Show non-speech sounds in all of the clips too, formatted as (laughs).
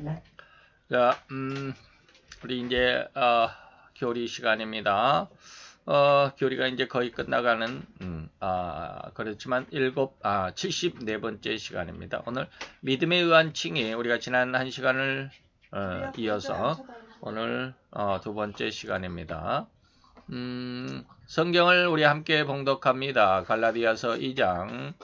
네. 자, 음, 우리 이제 어, 교리 시간입니다. 어, 교리가 이제 거의 끝나가는 음, 아, 그렇지만 일곱 아 74번째 시간입니다. 오늘 믿음에 의한 칭의 우리가 지난 한 시간을 어, 이어서 오늘 어, 두 번째 시간입니다. 음, 성경을 우리 함께 봉독합니다. 갈라디아서 2장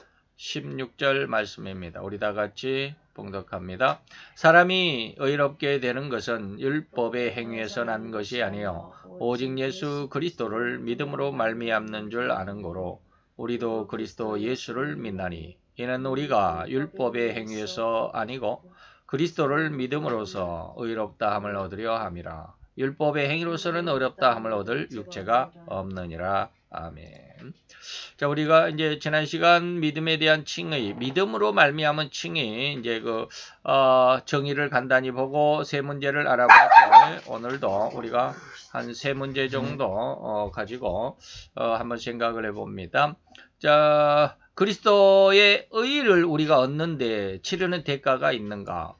16절 말씀입니다. 우리 다 같이 봉독합니다. 사람이 의롭게 되는 것은 율법의 행위에서 난 것이 아니요 오직 예수 그리스도를 믿음으로 말미암는 줄 아는 거로 우리도 그리스도 예수를 믿나니 이는 우리가 율법의 행위에서 아니고 그리스도를 믿음으로써 의롭다 함을 얻으려 함이라. 율법의 행위로서는 어렵다 함을 얻을 육체가 없느니라. 아멘. 자, 우리가 이제 지난 시간 믿음에 대한 칭의, 믿음으로 말미암은 칭의 이제 그 어, 정의를 간단히 보고 세 문제를 알아봤죠. 오늘도 우리가 한 세 문제 정도 어, 가지고 어, 한번 생각을 해봅니다. 자, 그리스도의 의를 우리가 얻는데 치르는 대가가 있는가?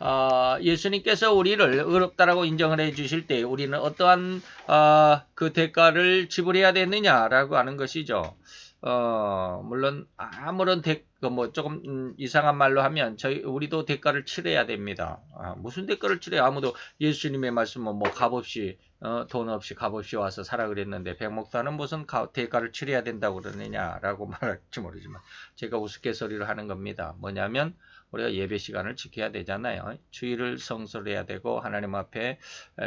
어, 예수님께서 우리를 의롭다라고 인정을 해 주실 때 우리는 어떠한 어, 그 대가를 지불해야 되느냐라고 하는 것이죠. 어, 물론 아무런 대, 뭐 조금 음, 이상한 말로 하면 저희 우리도 대가를 치러야 됩니다. 아, 무슨 대가를 치러야 아무도 예수님의 말씀은 뭐 값없이 어, 돈 없이 값없이 와서 살아 그랬는데 백목사는 무슨 가, 대가를 치러야 된다고 그러느냐라고 (laughs) 말할지 모르지만 제가 우스갯소리를 하는 겁니다. 뭐냐면 우리가 예배 시간을 지켜야 되잖아요. 주의를 성설해야 되고 하나님 앞에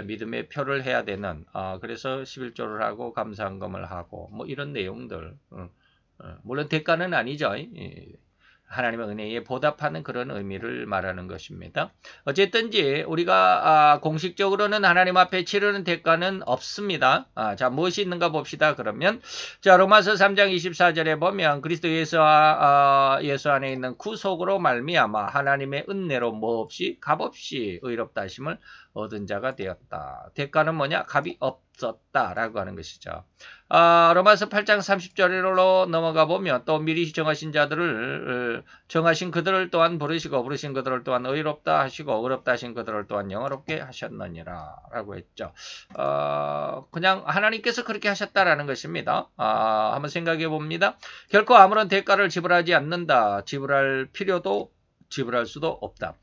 믿음의 표를 해야 되는 어, 그래서 11조를 하고 감사한금을 하고 뭐 이런 내용들 어, 어, 물론 대가는 아니죠. 예. 하나님의 은혜에 보답하는 그런 의미를 말하는 것입니다. 어쨌든지 우리가 아, 공식적으로는 하나님 앞에 치르는 대가는 없습니다. 아, 자 무엇이 있는가 봅시다. 그러면 자 로마서 3장 24절에 보면 그리스도 예수, 아, 예수 안에 있는 구속으로 말미암아 하나님의 은혜로 뭐 없이 값 없이 의롭다 하심을 얻은 자가 되었다. 대가는 뭐냐? 값이 없었다라고 하는 것이죠. 아, 로마서 8장 30절로 넘어가 보면 또 미리 정하신 자들을 정하신 그들을 또한 부르시고 부르신 그들을 또한 의롭다 하시고 의롭다 하신 그들을 또한 영어롭게 하셨느니라 라고 했죠. 어, 그냥 하나님께서 그렇게 하셨다라는 것입니다. 아, 한번 생각해 봅니다. 결코 아무런 대가를 지불하지 않는다. 지불할 필요도 지불할 수도 없다.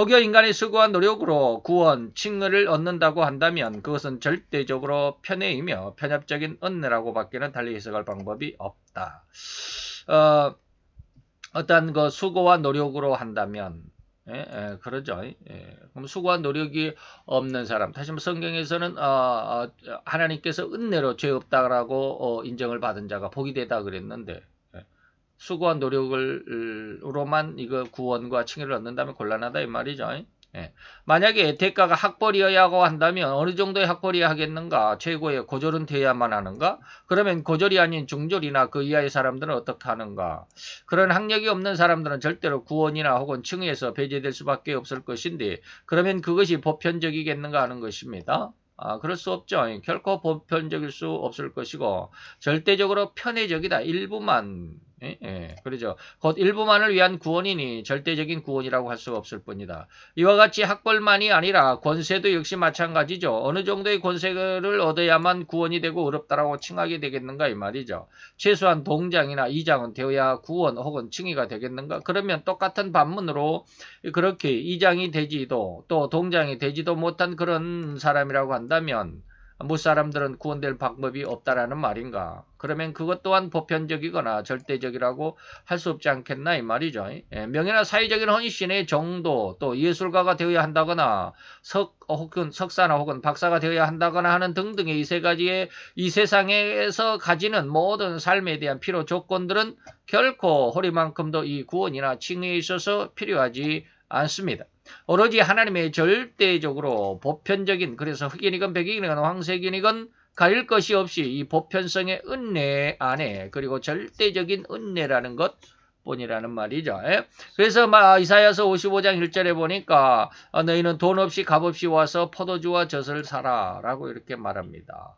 혹여 인간의 수고한 노력으로 구원, 칭의를 얻는다고 한다면 그것은 절대적으로 편애이며 편협적인 은혜라고 밖에는 달리 해석할 방법이 없다. 어, 어떤 그 수고와 노력으로 한다면 예, 예, 그러죠. 예. 그럼 수고와 노력이 없는 사람. 다시 한번 성경에서는 어, 어, 하나님께서 은혜로 죄 없다라고 어, 인정을 받은 자가 복이 되다 그랬는데 수고한 노력을로만 이거 구원과 칭의를 얻는다면 곤란하다 이 말이죠. 예. 만약에 대가가 학벌이어야고 한다면 어느 정도의 학벌이어야 하겠는가? 최고의 고졸은 돼야만 하는가? 그러면 고졸이 아닌 중졸이나 그 이하의 사람들은 어떻게 하는가? 그런 학력이 없는 사람들은 절대로 구원이나 혹은 칭의에서 배제될 수밖에 없을 것인데 그러면 그것이 보편적이겠는가 하는 것입니다. 아, 그럴 수 없죠. 결코 보편적일 수 없을 것이고 절대적으로 편의적이다. 일부만 예, 예, 그러죠. 곧 일부만을 위한 구원이니 절대적인 구원이라고 할 수 없을 뿐이다. 이와 같이 학벌만이 아니라 권세도 역시 마찬가지죠. 어느 정도의 권세를 얻어야만 구원이 되고 어렵다라고 칭하게 되겠는가 이 말이죠. 최소한 동장이나 이장은 되어야 구원 혹은 칭의가 되겠는가? 그러면 똑같은 반문으로 그렇게 이장이 되지도 또 동장이 되지도 못한 그런 사람이라고 한다면 무사람들은 구원될 방법이 없다라는 말인가? 그러면 그것 또한 보편적이거나 절대적이라고 할 수 없지 않겠나 이 말이죠. 예, 명예나 사회적인 헌신의 정도 또 예술가가 되어야 한다거나 석 혹은 석사나 혹은 박사가 되어야 한다거나 하는 등등의 이 세 가지의 이 세상에서 가지는 모든 삶에 대한 필요 조건들은 결코 허리만큼도 이 구원이나 칭의에 있어서 필요하지 않습니다. 오로지 하나님의 절대적으로 보편적인 그래서 흑인이건 백인이건 황색인이건 가릴 것이 없이 이 보편성의 은혜 안에 그리고 절대적인 은혜라는 것 뿐이라는 말이죠. 예? 그래서 이사야서 55장 1절에 보니까 어, 너희는 돈 없이 값 없이 와서 포도주와 젖을 사라 라고 이렇게 말합니다.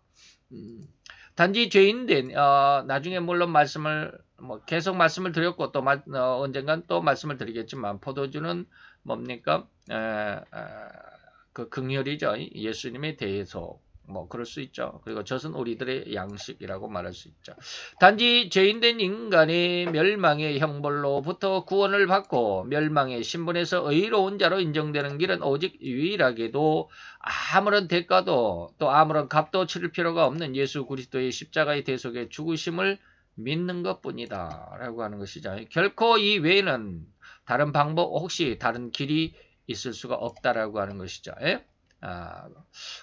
음, 단지 죄인된 어, 나중에 물론 말씀을 뭐 계속 말씀을 드렸고 또 마, 어, 언젠간 또 말씀을 드리겠지만 포도주는 뭡니까? 에, 에, 그 긍휼이죠. 예수님에 대해서 뭐 그럴 수 있죠. 그리고 저는 우리들의 양식이라고 말할 수 있죠. 단지 죄인된 인간의 멸망의 형벌로부터 구원을 받고 멸망의 신분에서 의로운 자로 인정되는 길은 오직 유일하게도 아무런 대가도 또 아무런 값도 치를 필요가 없는 예수 그리스도의 십자가의 대속의 죽으심을 믿는 것뿐이다 라고 하는 것이죠. 결코 이 외에는 다른 방법 혹시 다른 길이 있을 수가 없다라고 하는 것이죠. 예? 아,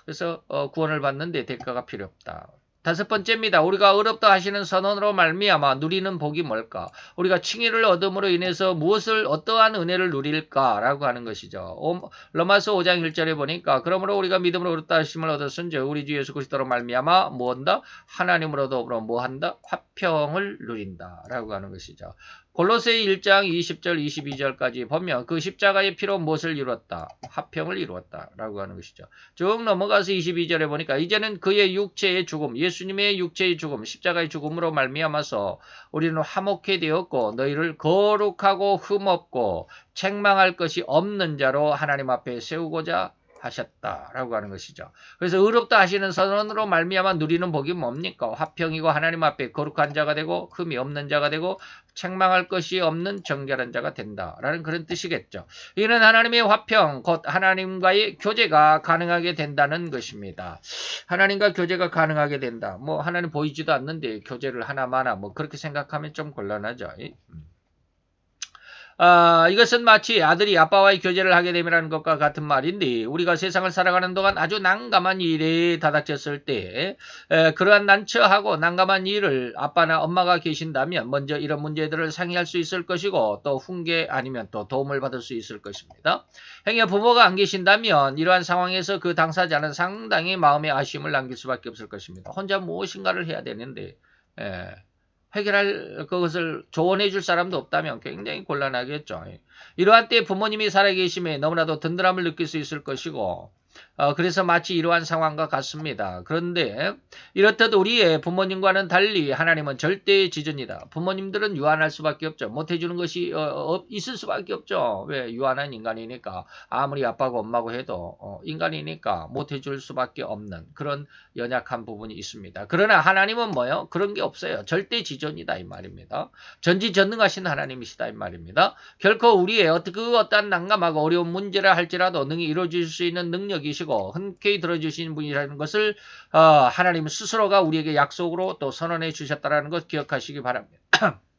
그래서 어, 구원을 받는데 대가가 필요 없다. 다섯 번째입니다. 우리가 어렵다 하시는 선언으로 말미암아 누리는 복이 뭘까? 우리가 칭의를 얻음으로 인해서 무엇을 어떠한 은혜를 누릴까라고 하는 것이죠. 오, 로마서 5장 1절에 보니까 그러므로 우리가 믿음으로 어렵다 하심을 얻었은즉 우리 주 예수 그리스도로 말미암아 무언다 하나님으로 더불어 뭐한다 화평을 누린다라고 하는 것이죠. 골로새 1장 20절 22절까지 보면 그 십자가의 피로 무엇을 이루었다? 화평을 이루었다. 라고 하는 것이죠. 쭉 넘어가서 22절에 보니까 이제는 그의 육체의 죽음, 예수님의 육체의 죽음, 십자가의 죽음으로 말미암아서 우리는 화목해 되었고 너희를 거룩하고 흠없고 책망할 것이 없는 자로 하나님 앞에 세우고자 하셨다라고 하는 것이죠. 그래서 의롭다 하시는 선언으로 말미암아 누리는 복이 뭡니까? 화평이고 하나님 앞에 거룩한 자가 되고 흠이 없는 자가 되고 책망할 것이 없는 정결한 자가 된다라는 그런 뜻이겠죠. 이는 하나님의 화평, 곧 하나님과의 교제가 가능하게 된다는 것입니다. 하나님과 교제가 가능하게 된다. 뭐 하나님 보이지도 않는데 교제를 하나마나 뭐 그렇게 생각하면 좀 곤란하죠. 음. 아, 이것은 마치 아들이 아빠와의 교제를 하게 되면 것과 같은 말인데 우리가 세상을 살아가는 동안 아주 난감한 일에 다닥쳤을 때 에, 그러한 난처하고 난감한 일을 아빠나 엄마가 계신다면 먼저 이런 문제들을 상의할 수 있을 것이고 또 훈계 아니면 또 도움을 받을 수 있을 것입니다. 행여 부모가 안 계신다면 이러한 상황에서 그 당사자는 상당히 마음의 아쉬움을 남길 수밖에 없을 것입니다. 혼자 무엇인가를 해야 되는데 에, 해결할 그것을 조언해 줄 사람도 없다면 굉장히 곤란하겠죠. 이러한 때 부모님이 살아계심에 너무나도 든든함을 느낄 수 있을 것이고 어, 그래서 마치 이러한 상황과 같습니다. 그런데 이렇듯 우리의 부모님과는 달리 하나님은 절대의 지존이다. 부모님들은 유한할 수밖에 없죠. 못해주는 것이 어, 어, 있을 수밖에 없죠. 왜? 유한한 인간이니까 아무리 아빠고 엄마고 해도 어, 인간이니까 못해줄 수밖에 없는 그런 연약한 부분이 있습니다. 그러나 하나님은 뭐요? 그런 게 없어요. 절대 지존이다 이 말입니다. 전지전능하신 하나님이시다 이 말입니다. 결코 우리의 어떤 그 어떤 난감하고 어려운 문제를 할지라도 능히 이루어질 수 있는 능력이 시고 흔쾌히 들어주신 분이라는 것을 어, 하나님 스스로가 우리에게 약속으로 또 선언해 주셨다는 것 기억하시기 바랍니다. (clears throat)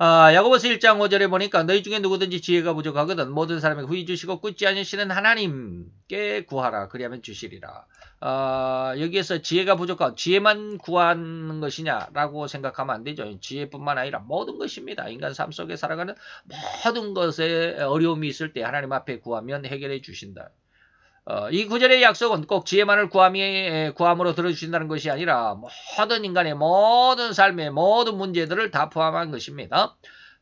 아, 야고보서 1장 5절에 보니까 너희 중에 누구든지 지혜가 부족하거든 모든 사람에게 후히 주시고 굳지 않으시는 하나님께 구하라 그리하면 주시리라. 아, 여기에서 지혜가 부족하고 지혜만 구하는 것이냐라고 생각하면 안 되죠. 지혜뿐만 아니라 모든 것입니다. 인간 삶 속에 살아가는 모든 것에 어려움이 있을 때 하나님 앞에 구하면 해결해 주신다. 어, 이 구절의 약속은 꼭 지혜만을 구함이, 구함으로 들어주신다는 것이 아니라 모든 인간의 모든 삶의 모든 문제들을 다 포함한 것입니다.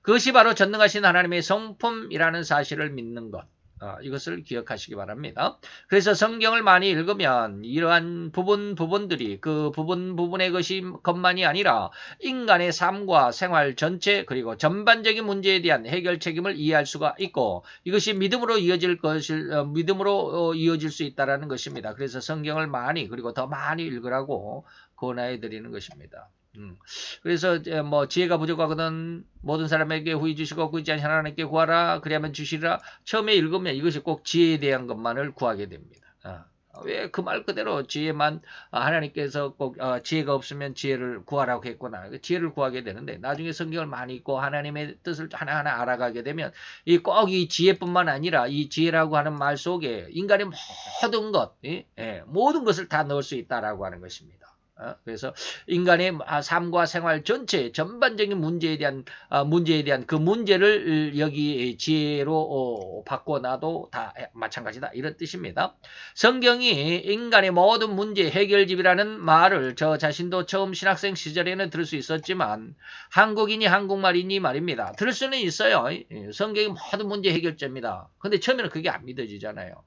그것이 바로 전능하신 하나님의 성품이라는 사실을 믿는 것. 어, 이것을 기억하시기 바랍니다. 그래서 성경을 많이 읽으면 이러한 부분 부분들이 그 부분 부분의 것이 것만이 아니라 인간의 삶과 생활 전체 그리고 전반적인 문제에 대한 해결 책임을 이해할 수가 있고 이것이 믿음으로 이어질 것을 어, 믿음으로 어, 이어질 수 있다라는 것입니다. 그래서 성경을 많이 그리고 더 많이 읽으라고 권하해 드리는 것입니다. 음. 그래서 뭐 지혜가 부족하거든 모든 사람에게 후히 주시고 구지 않 하나님께 구하라 그리하면 주시리라 처음에 읽으면 이것이 꼭 지혜에 대한 것만을 구하게 됩니다. 아. 왜그 말 그대로 지혜만 아, 하나님께서 꼭 어, 지혜가 없으면 지혜를 구하라고 했구나 그 지혜를 구하게 되는데 나중에 성경을 많이 읽고 하나님의 뜻을 하나하나 알아가게 되면 이 꼭 이 지혜뿐만 아니라 이 지혜라고 하는 말 속에 인간의 모든 것 예? 예, 모든 것을 다 넣을 수 있다라고 하는 것입니다. 어? 그래서 인간의 아, 삶과 생활 전체 전반적인 문제에 대한 아, 문제에 대한 그 문제를 여기 지혜로 어, 바꿔놔도 다 마찬가지다 이런 뜻입니다. 성경이 인간의 모든 문제 해결집이라는 말을 저 자신도 처음 신학생 시절에는 들을 수 있었지만 한국인이 한국말이니 말입니다. 들을 수는 있어요. 성경이 모든 문제 해결제입니다. 근데 처음에는 그게 안 믿어지잖아요.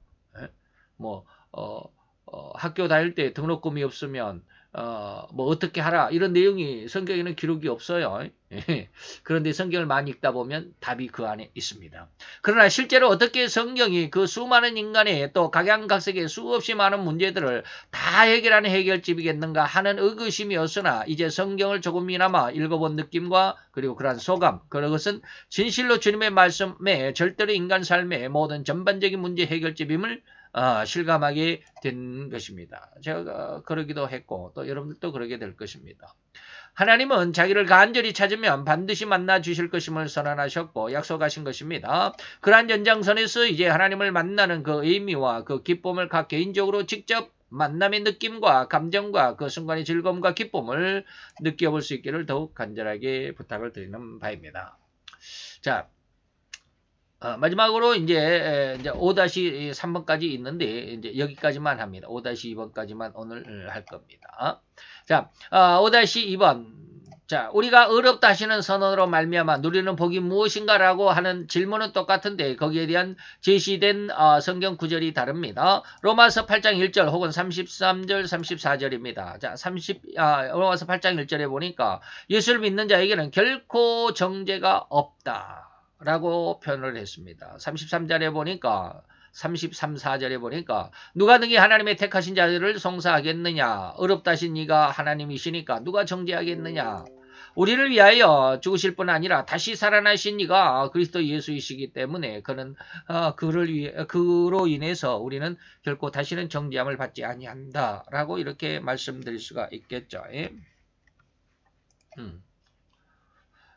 뭐 어, 어, 학교 다닐 때 등록금이 없으면 어, 뭐 어떻게 하라 이런 내용이 성경에는 기록이 없어요. (laughs) 예. 그런데 성경을 많이 읽다 보면 답이 그 안에 있습니다. 그러나 실제로 어떻게 성경이 그 수많은 인간의 또 각양각색의 수없이 많은 문제들을 다 해결하는 해결집이겠는가 하는 의구심이었으나 이제 성경을 조금이나마 읽어본 느낌과 그리고 그러한 소감 그것은 진실로 주님의 말씀에 절대로 인간 삶의 모든 전반적인 문제 해결집임을 어, 실감하게 된 것입니다. 제가 그러기도 했고 또 여러분들도 그러게 될 것입니다. 하나님은 자기를 간절히 찾으면 반드시 만나 주실 것임을 선언하셨고 약속하신 것입니다. 그러한 연장선에서 이제 하나님을 만나는 그 의미와 그 기쁨을 각 개인적으로 직접 만남의 느낌과 감정과 그 순간의 즐거움과 기쁨을 느껴볼 수 있기를 더욱 간절하게 부탁을 드리는 바입니다. 자, 어, 마지막으로 이제, 이제 5-3번까지 있는데 이제 여기까지만 합니다. 5-2번까지만 오늘 할 겁니다. 자, 어, 5-2번. 자, 우리가 어렵다 하시는 선언으로 말미암아 누리는 복이 무엇인가라고 하는 질문은 똑같은데 거기에 대한 제시된 어, 성경 구절이 다릅니다. 로마서 8장 1절 혹은 33절, 34절입니다. 자, 30 아, 로마서 8장 1절에 보니까 예수를 믿는 자에게는 결코 정죄가 없다. 라고 표현을 했습니다. 33절에 보니까 33, 4절에 보니까 누가 능히 하나님의 택하신 자들을 송사하겠느냐 어렵다신 이가 하나님이시니까 누가 정죄하겠느냐 우리를 위하여 죽으실 뿐 아니라 다시 살아나신 이가 그리스도 예수이시기 때문에 그는 어, 그를 위해 그로 인해서 우리는 결코 다시는 정죄함을 받지 아니한다라고 이렇게 말씀드릴 수가 있겠죠. 예? 음.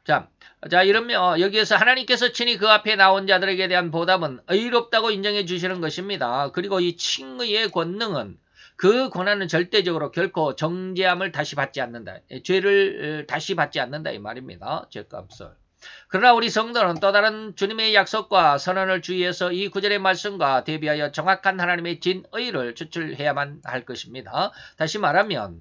자, 자 이러면 어, 여기에서 하나님께서 친히 그 앞에 나온 자들에게 대한 보답은 의롭다고 인정해 주시는 것입니다. 그리고 이 칭의의 권능은 그 권한은 절대적으로 결코 정죄함을 다시 받지 않는다. 예, 죄를 다시 받지 않는다 이 말입니다. 죄값을. 그러나 우리 성도는 또 다른 주님의 약속과 선언을 주의해서 이 구절의 말씀과 대비하여 정확한 하나님의 진의를 추출해야만 할 것입니다. 다시 말하면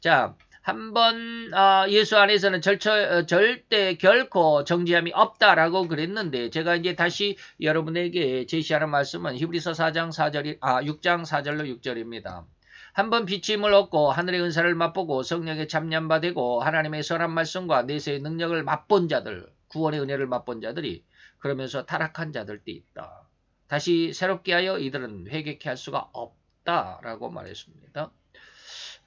자 한번 어, 예수 안에서는 절처, 어, 절대 결코 정지함이 없다라고 그랬는데 제가 이제 다시 여러분에게 제시하는 말씀은 히브리서 4장 4절이 아 6장 4절로 6절입니다. 한번 비침을 얻고 하늘의 은사를 맛보고 성령에 참념바 되고 하나님의 선한 말씀과 내세의 능력을 맛본 자들 구원의 은혜를 맛본 자들이 그러면서 타락한 자들도 있다. 다시 새롭게 하여 이들은 회개케 할 수가 없다라고 말했습니다.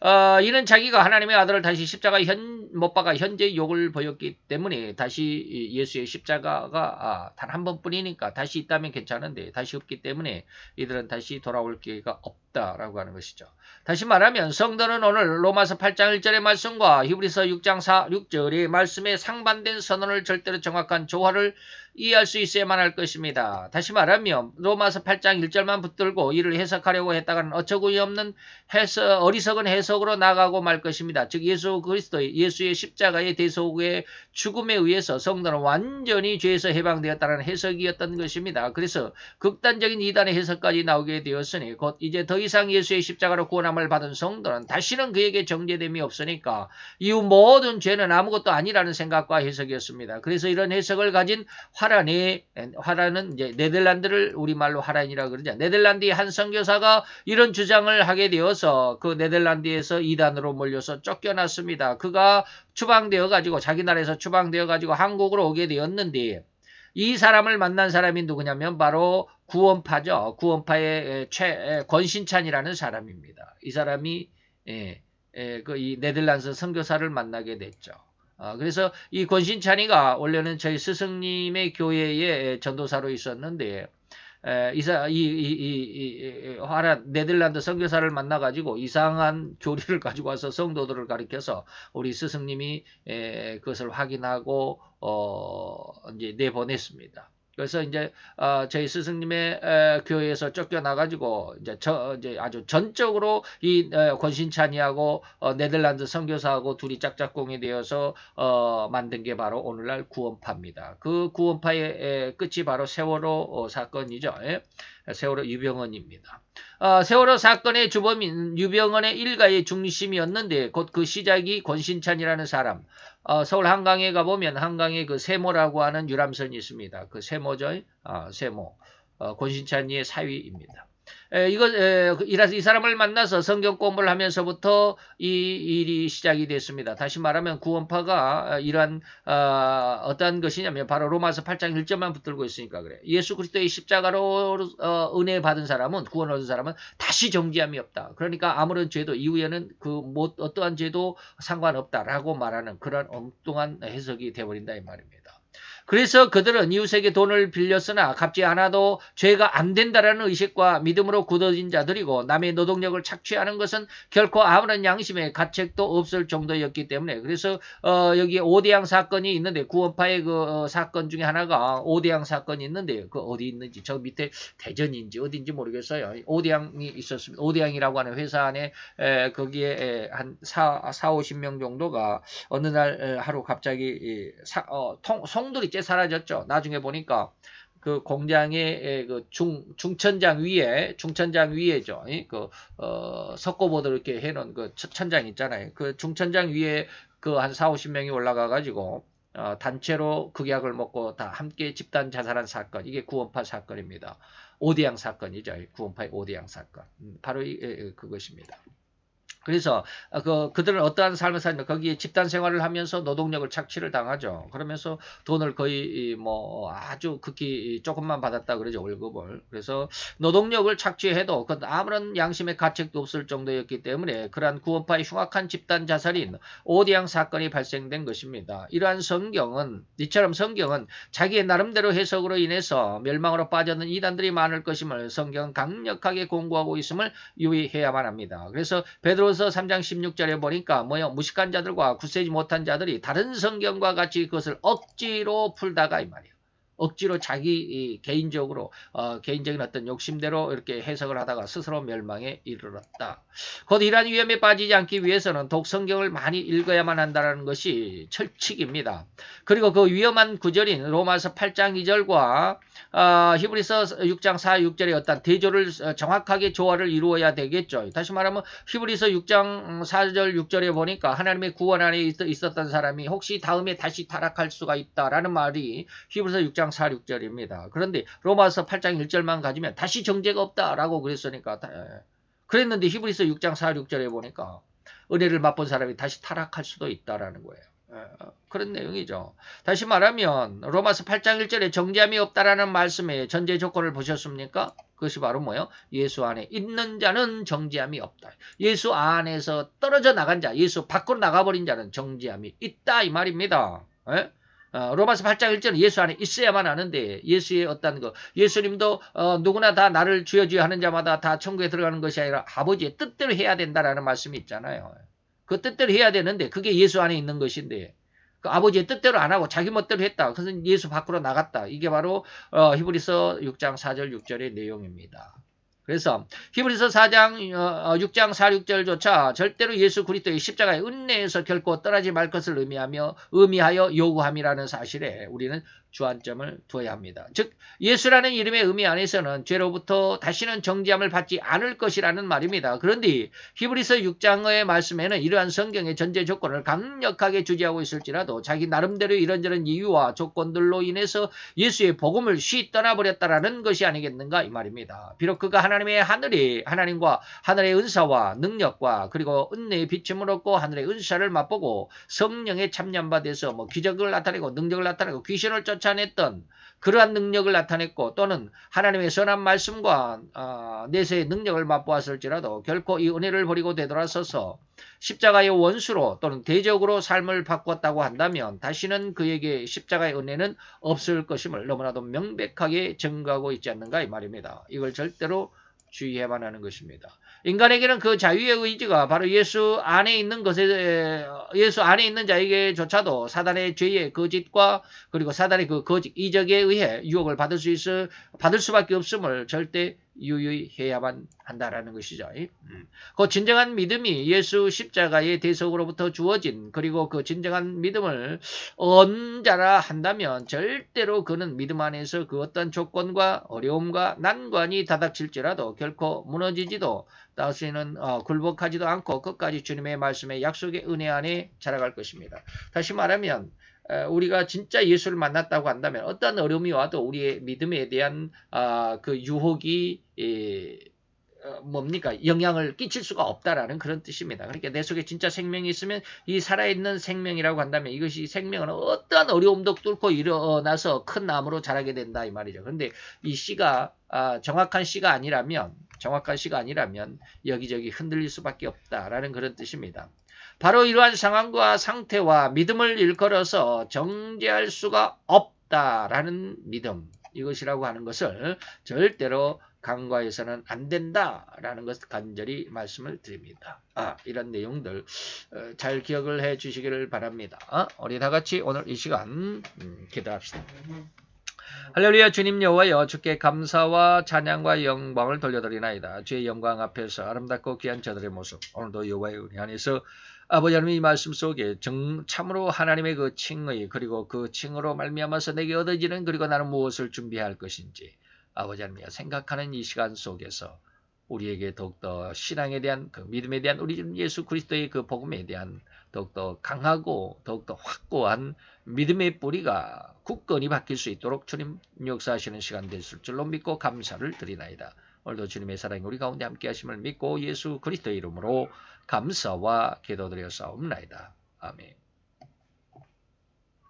어, 이는 자기가 하나님의 아들을 다시 십자가 현, 못 박아 현재 욕을 보였기 때문에 다시 예수의 십자가가 아, 단한 번뿐이니까 다시 있다면 괜찮은데 다시 없기 때문에 이들은 다시 돌아올 기회가 없다라고 하는 것이죠. 다시 말하면 성도는 오늘 로마서 8장 1절의 말씀과 히브리서 6장 4, 6절의 말씀에 상반된 선언을 절대로 정확한 조화를 이해할 수 있어야만 할 것입니다. 다시 말하면 로마서 8장 1절만 붙들고 이를 해석하려고 했다가는 어처구니 없는 해석, 어리석은 해석으로 나가고 말 것입니다. 즉 예수 그리스도 예수의 십자가의 대속의 죽음에 의해서 성도는 완전히 죄에서 해방되었다는 해석이었던 것입니다. 그래서 극단적인 이단의 해석까지 나오게 되었으니 곧 이제 더 이상 예수의 십자가로 구원함을 받은 성도는 다시는 그에게 정죄됨이 없으니까 이후 모든 죄는 아무것도 아니라는 생각과 해석이었습니다. 그래서 이런 해석을 가진 화란이 화란은 이제 네덜란드를 우리말로 화란이라 그러죠. 네덜란드의 한 선교사가 이런 주장을 하게 되어서 그 네덜란드에서 이단으로 몰려서 쫓겨났습니다. 그가 추방되어 가지고 자기 나라에서 추방되어 가지고 한국으로 오게 되었는데 이 사람을 만난 사람이 누구냐면 바로 구원파죠. 구원파의 최 권신찬이라는 사람입니다. 이 사람이 예, 예, 그 이 네덜란드 선교사를 만나게 됐죠. 어, 그래서 이 권신찬이가 원래는 저희 스승님의 교회의 전도사로 있었는데 에, 이사 이, 이, 이, 이 화란 네덜란드 선교사를 만나 가지고 이상한 교리를 (laughs) 가지고 와서 성도들을 가리켜서 우리 스승님이 에, 그것을 확인하고 어 이제 내보냈습니다. 그래서 이제 어, 저희 스승님의 에, 교회에서 쫓겨나가지고 이제 저 이제 아주 전적으로 이 에, 권신찬이하고 어, 네덜란드 선교사하고 둘이 짝짝꿍이 되어서 어, 만든 게 바로 오늘날 구원파입니다. 그 구원파의 에, 끝이 바로 세월호 어, 사건이죠. 예? 세월호 유병헌입니다. 어, 세월호 사건의 주범인 유병헌의 일가의 중심이었는데 곧 그 시작이 권신찬이라는 사람. 어, 서울 한강에 가보면 한강에 그 세모라고 하는 유람선이 있습니다. 그 세모죠. 어, 세모. 어, 권신찬이의 사위입니다. 에, 이거 에, 그 이라서 이 사람을 만나서 성경 공부를 하면서부터 이 일이 시작이 됐습니다. 다시 말하면 구원파가 이러한 어, 어떠한 것이냐면 바로 로마서 8장 1절만 붙들고 있으니까 그래. 예수 그리스도의 십자가로 어, 은혜 받은 사람은 구원 얻은 사람은 다시 정지함이 없다. 그러니까 아무런 죄도 이후에는 그뭐 어떠한 죄도 상관없다라고 말하는 그런 엉뚱한 해석이 되어버린다 이 말입니다. 그래서 그들은 이웃에게 돈을 빌렸으나 갚지 않아도 죄가 안 된다라는 의식과 믿음으로 굳어진 자들이고 남의 노동력을 착취하는 것은 결코 아무런 양심의 가책도 없을 정도였기 때문에 그래서 어, 여기 오대양 사건이 있는데 구원파의 그 어, 사건 중에 하나가 오대양 사건이 있는데 그 어디 있는지 저 밑에 대전인지 어딘지 모르겠어요. 오대양이 있었습니다. 오대양이라고 하는 회사 안에 에, 거기에 에, 한 4, 4, 50명 정도가 어느 날 에, 하루 갑자기 사, 어, 통, 송들이 실제 사라졌죠. 나중에 보니까 그 공장의 그 중, 중천장 위에, 중천장 위에죠. 그, 어, 석고보드 이렇게 해놓은 그 천장 있잖아요. 그 중천장 위에 그 한 4, 50명이 올라가가지고, 어, 단체로 극약을 먹고 다 함께 집단 자살한 사건. 이게 구원파 사건입니다. 오대양 사건이죠. 구원파의 오대양 사건. 음, 바로 이, 그것입니다. 그래서 어, 그 그들은 어떠한 삶을 사냐 거기에 집단 생활을 하면서 노동력을 착취를 당하죠. 그러면서 돈을 거의 뭐 아주 극히 조금만 받았다 그러죠 월급을. 그래서 노동력을 착취해도 그 아무런 양심의 가책도 없을 정도였기 때문에 그러한 구원파의 흉악한 집단 자살인 오디양 사건이 발생된 것입니다. 이러한 성경은 이처럼 성경은 자기의 나름대로 해석으로 인해서 멸망으로 빠져든 이단들이 많을 것임을 성경은 강력하게 공고하고 있음을 유의해야만 합니다. 그래서 베드로 고린도서 3장 16절에 보니까 뭐요 무식한 자들과 굳세지 못한 자들이 다른 성경과 같이 그것을 억지로 풀다가 이 말이에요. 억지로 자기 개인적으로 어, 개인적인 어떤 욕심대로 이렇게 해석을 하다가 스스로 멸망에 이르렀다. 곧 이러한 위험에 빠지지 않기 위해서는 독성경을 많이 읽어야만 한다는 것이 철칙입니다. 그리고 그 위험한 구절인 로마서 8장 2절과 어, 히브리서 6장 4, 6절의 어떤 대조를 어, 정확하게 조화를 이루어야 되겠죠. 다시 말하면 히브리서 6장 4절 6절에 보니까 하나님의 구원 안에 있었던 사람이 혹시 다음에 다시 타락할 수가 있다라는 말이 히브리서 6장 4, 6절입니다. 그런데 로마서 8장 1절만 가지면 다시 정죄가 없다라고 그랬으니까 예. 그랬는데 히브리서 6장 4, 6절에 보니까 은혜를 맛본 사람이 다시 타락할 수도 있다라는 거예요. 어, 그런 내용이죠. 다시 말하면 로마서 8장 1절에 정죄함이 없다라는 말씀의 전제 조건을 보셨습니까? 그것이 바로 뭐예요? 예수 안에 있는 자는 정죄함이 없다. 예수 안에서 떨어져 나간 자, 예수 밖으로 나가버린 자는 정죄함이 있다 이 말입니다. 에? 예? 어, 로마서 8장 1절은 예수 안에 있어야만 하는데 예수의 어떤 거 예수님도 어, 누구나 다 나를 주여 주여 하는 자마다 다 천국에 들어가는 것이 아니라 아버지의 뜻대로 해야 된다라는 말씀이 있잖아요. 그 뜻대로 해야 되는데 그게 예수 안에 있는 것인데 그 아버지의 뜻대로 안 하고 자기 멋대로 했다. 그래서 예수 밖으로 나갔다. 이게 바로 어, 히브리서 6장 4절 6절의 내용입니다. 그래서 히브리서 4장 6장 4, 6절조차 절대로 예수 그리스도의 십자가의 은혜에서 결코 떠나지 말 것을 의미하며 의미하여 요구함이라는 사실에 우리는 주안점을 두어야 합니다. 즉 예수라는 이름의 의미 안에서는 죄로부터 다시는 정지함을 받지 않을 것이라는 말입니다. 그런데 히브리서 6장의 말씀에는 이러한 성경의 전제 조건을 강력하게 주지하고 있을지라도 자기 나름대로 이런저런 이유와 조건들로 인해서 예수의 복음을 쉬 떠나버렸다라는 것이 아니겠는가 이 말입니다. 비록 그가 하나님의 하늘이 하나님과 하늘의 은사와 능력과 그리고 은혜의 비침을 얻고 하늘의 은사를 맛보고 성령의 참념받아서 뭐 기적을 나타내고 능력을 나타내고 귀신을 쫓아 쫓아냈던 그러한 능력을 나타냈고 또는 하나님의 선한 말씀과 어, 내세의 능력을 맛보았을지라도 결코 이 은혜를 버리고 되돌아서서 십자가의 원수로 또는 대적으로 삶을 바꿨다고 한다면 다시는 그에게 십자가의 은혜는 없을 것임을 너무나도 명백하게 증거하고 있지 않는가 이 말입니다. 이걸 절대로 주의해야만 하는 것입니다. 인간에게는 그 자유의 의지가 바로 예수 안에 있는 것에 예수 안에 있는 자에게조차도 사단의 죄의 거짓과 그리고 사단의 그 거짓 이적에 의해 유혹을 받을 수 있어 받을 수밖에 없음을 절대 유의해야만 한다라는 것이죠. 음. 그 진정한 믿음이 예수 십자가의 대속으로부터 주어진 그리고 그 진정한 믿음을 언자라 한다면 절대로 그는 믿음 안에서 그 어떤 조건과 어려움과 난관이 다닥칠지라도 결코 무너지지도 다시는 어, 굴복하지도 않고 끝까지 주님의 말씀에 약속의 은혜 안에 자라갈 것입니다. 다시 말하면 우리가 진짜 예수를 만났다고 한다면 어떤 어려움이 와도 우리의 믿음에 대한 아, 그 유혹이 어, 뭡니까 영향을 끼칠 수가 없다라는 그런 뜻입니다. 그러니까 내 속에 진짜 생명이 있으면 이 살아있는 생명이라고 한다면 이것이 생명은 어떠한 어려움도 뚫고 일어나서 큰 나무로 자라게 된다 이 말이죠. 그런데 이 씨가 아, 정확한 씨가 아니라면 정확한 씨가 아니라면 여기저기 흔들릴 수밖에 없다라는 그런 뜻입니다. 바로 이러한 상황과 상태와 믿음을 일컬어서 정죄할 수가 없다라는 믿음 이것이라고 하는 것을 절대로 강과해서는 안 된다라는 것을 간절히 말씀을 드립니다. 아, 이런 내용들 어, 잘 기억을 해 주시기를 바랍니다. 어? 우리 다 같이 오늘 이 시간 음, 기도합시다. 할렐루야 주님 여호와여 주께 감사와 찬양과 영광을 돌려드리나이다. 주의 영광 앞에서 아름답고 귀한 저들의 모습 오늘도 여호와의 은혜 안에서 아버지 하나님 이 말씀 속에 정, 참으로 하나님의 그 칭의 그리고 그 칭으로 말미암아서 내게 얻어지는 그리고 나는 무엇을 준비할 것인지 아버지 하나님 생각하는 이 시간 속에서 우리에게 더욱더 신앙에 대한 그 믿음에 대한 우리 예수 그리스도의 그 복음에 대한 더욱더 강하고 더욱더 확고한 믿음의 뿌리가 굳건히 박힐 수 있도록 주님 역사하시는 시간 됐을 줄로 믿고 감사를 드리나이다. 오늘도 주님의 사랑이 우리 가운데 함께 하심을 믿고 예수 그리스도의 이름으로 감사와 기도드려 싸움나이다. 아멘.